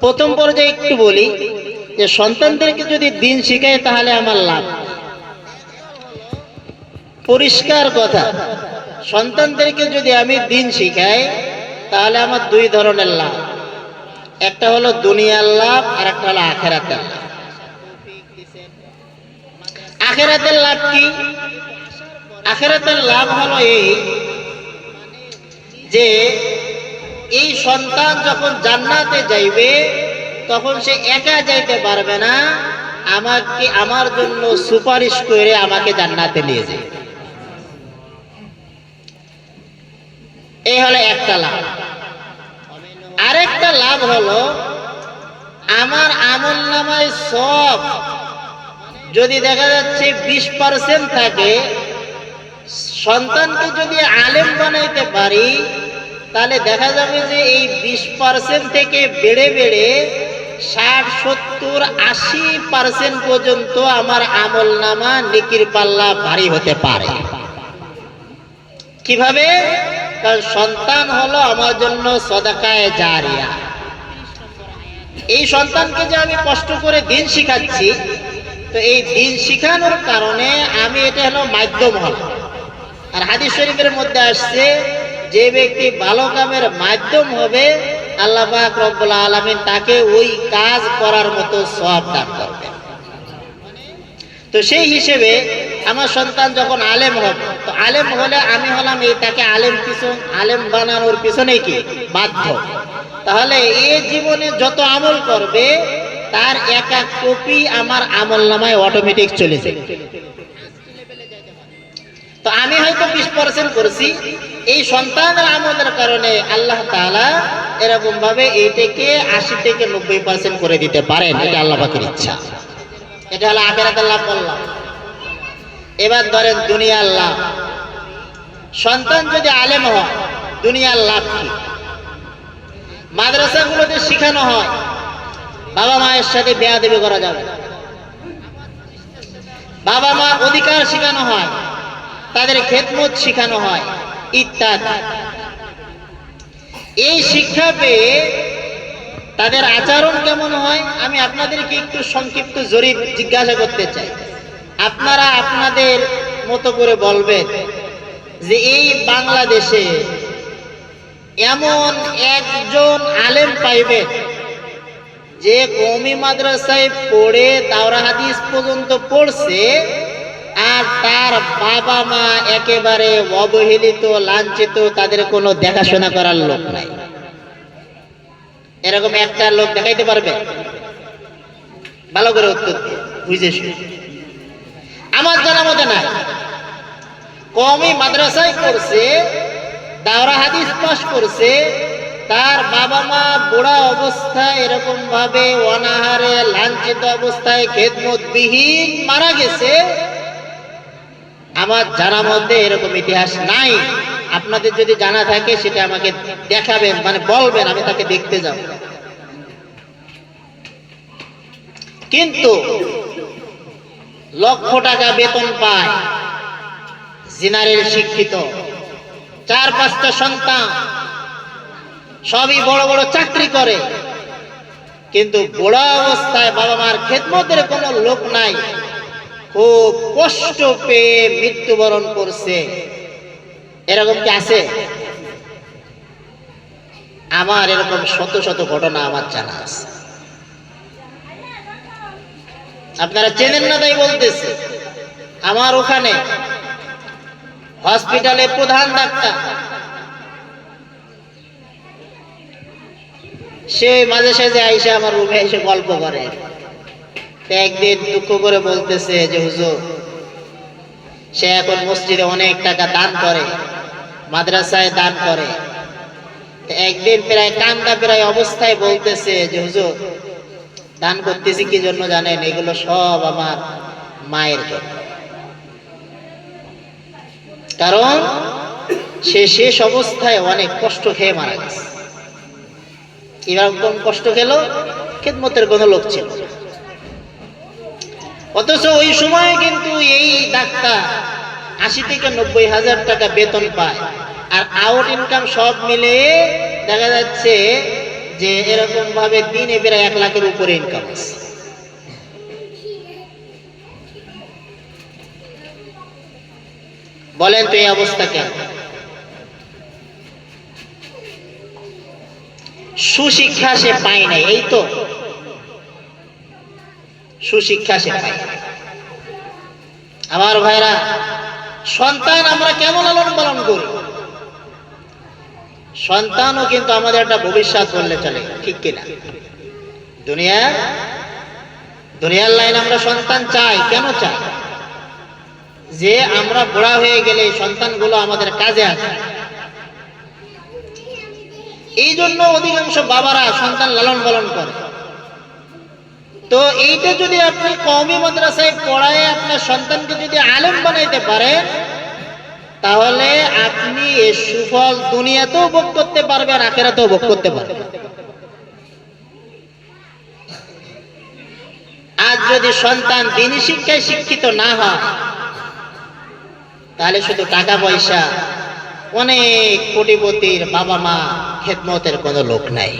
প্রথম পর্যায়ে একটু বলি যে সন্তানদেরকে যদি দিন শিখায় তাহলে আমার লাভ। পরিষ্কার কথা, সন্তানদেরকে যদি আমি দিন শিখাই তাহলে আমার দুই ধরনের লাভ। একটা হলো দুনিয়ার লাভ আর একটা হলো আখেরাতের লাভ। আখেরাতের লাভ কি? আখেরাতের লাভ হলো এই যে এই সন্তান যখন জান্নাতে যাইবে, তখন সে একা যাইতে পারবে না। আমাকে, আমার জন্য সুপারিশ করে আমাকে জান্নাতে নিয়ে যাবে। এই হলো একটা লাভ। আরেকটা লাভ হলো, আমার আমল নামায় সব, যদি দেখা যাচ্ছে বিশ পার্সেন্ট থাকে, সন্তানকে যদি আলেম বানাইতে পারি তাহলে দেখা যাবে যে এই বিশ পার্সেন্ট থেকে বেড়ে বেড়ে ষাট, সত্তর, আশি পার্সেন্ট পর্যন্ত আমার আমল নামা নিকির পাল্লা ভারী হতে পারে। কীভাবে? কারণ সন্তান হলো আমার জন্য সদাকায় জারিয়া। এই সন্তানকে যে আমি কষ্ট করে দিন শিখাচ্ছি, তো এই দিন শিখানোর কারণে আমি এটা হলো মাধ্যম হল আর হাদিস শরীফের মধ্যে আসছে যে ব্যক্তি ভালো কামের মাধ্যম হবে, আল্লাহ রব্বুল আলামিন তাকে ওই কাজ করার মতো সব দান করবেন। তো সেই হিসেবে আমার সন্তান যখন আলেম হবে, তো আলেম হলে আমি হলাম এই তাকে আলেম পিছন আলেম বানানোর পিছনে কি? বাধ্য। তাহলে এ জীবনে যত আমল করবে, তার এক এক কপি আমার আমল নামায় অটোমেটিক চলে যায়। তো আমি হয়তো বিশ পার্সেন্ট করছি। এই সন্তানের আমলের কারণে আল্লাহ তাআলা এরকম ভাবে এইটাকে আশি থেকে নব্বই পার্সেন্ট করে দিতে পারেন। এটা আল্লাহ পাকের ইচ্ছা। এটা হলো আখেরাত আল্লাহ বললাম। এবার ধরেন দুনিয়ার লাভ। সন্তান যদি আলেম হয়, দুনিয়ার লাভ কি? মাদ্রাসাগুলোতে শিখানো হয়, বাবা মায়ের সাথে বেয়া দেবে করা যাবে। বাবা মা অধিকার শিখানো হয় তাদের খেদমত শেখানো হয়। ইত্যাদি। এই শিক্ষা পেয়ে তাদের আচরণ কেমন হয়, আমি আপনাদেরকে একটু সংক্ষিপ্ত জরিপ জিজ্ঞাসা করতে চাই। আপনারা আপনাদের মতো করে বলবেন যে এই বাংলাদেশে এমন একজন আলেম পাইবেন যে কৌমি মাদ্রাসায় পড়ে, দাওরা হাদিস পর্যন্ত পড়ছে আর তার বাবা মা একেবারে অবহেলিত, লাঞ্ছিত, তাদের কোনো দেখাশোনা করার লোক নাই। এরকম একটা লোক দেখাইতে পারবে? ভালো করে উত্তর বুঝে আমার জানা মতে নাই। কমই মাদ্রাসায় পড়ছে, দাওরা হাদিস পাস করছে, তার বাবা মা বুড়া অবস্থায় এরকম ভাবে অনাহারে, লাঞ্ছিত অবস্থায় খেদমত বিহীন মারা গেছে আমার জানা মধ্যে এরকম ইতিহাস নাই। আপনাদের যদি জানা থাকে, সেটা আমাকে দেখাবেন মানে বলবেন, আমি তাকে দেখতে যাব। কিন্তু লক্ষ টাকা বেতন পায় জিনারের শিক্ষিত। চার, পাঁচটা সন্তান, সবই বড় বড় চাকরি করে। কিন্তু বুড়া অবস্থায় বাবা মার খেদমতের কোনো লোক নাই। খুব কষ্ট পেয়ে মৃত্যুবরণ করছে। এরকম কি আছে? আমার এরকম শত শত ঘটনা আমার জানা আছে। আপনারা চেনেন না তাই বলতেছে। আমার ওখানে হসপিটালে প্রধান ডাক্তার। সে মাঝে সাঝে আইসে আমার রুমে এসে গল্প করে। একদিন দুঃখ করে বলতেছে যে, হুজুর, সে এখন মসজিদে অনেক টাকা দান করে, মাদ্রাসায় দান করে। একদিন প্রায় কান্দা প্রায় অবস্থায় বলতেছে যে, হুজুর, দান করতেছি কি জন্য জানেন? এগুলো সব আমার মায়ের জন্য। কারণ সে শেষ অবস্থায় অনেক কষ্ট খেয়ে মারা গেছে। এরকম কষ্ট খেলো, খেদমতের কোনো লোক ছিল। অথচ ওই সময় কিন্তু এই ডাক্তার আশি থেকে নব্বই হাজার টাকা বেতন পায়। আর আউট ইনকাম সব মিলে দেখা যাচ্ছে যে এরকম ভাবে দিনে প্রায় এক লাখের উপরে ইনকাম আছে। বলেন তো এই অবস্থা কেন? সুশিক্ষা সে পায় নাই, এই তো। সুশিক্ষা নাই। আমার ভাইরা, সন্তান আমরা কেমন লালন পালন করি? সন্তানও কিন্তু আমাদের একটা ভবিষ্যৎ বললে চলে, ঠিক কিনা? দুনিয়া, দুনিয়ার লাইন আমরা সন্তান চাই, কেন চাই? যে আমরা বুড়া হয়ে গেলে সন্তানগুলো আমাদের কাজে আসে। এই জন্য অধিকাংশ বাবারা সন্তান লালন পালন করে। তো এইটা যদি আপনি কওমি মাদ্রাসায় পড়ায় আপনার সন্তানকে যদি আলেম বানাইতে পারেন, তাহলে আপনি এর সুফল দুনিয়াতেও ভোগ করতে পারবেন আখেরাতেও ভোগ করতে পারবেন। আজ যদি সন্তান দিনী শিক্ষায় শিক্ষিত না হয়, তাহলে শুধু টাকা পয়সা, অনেক কোটিপতির বাবা মা খেদমতের কোনো লোক নাই।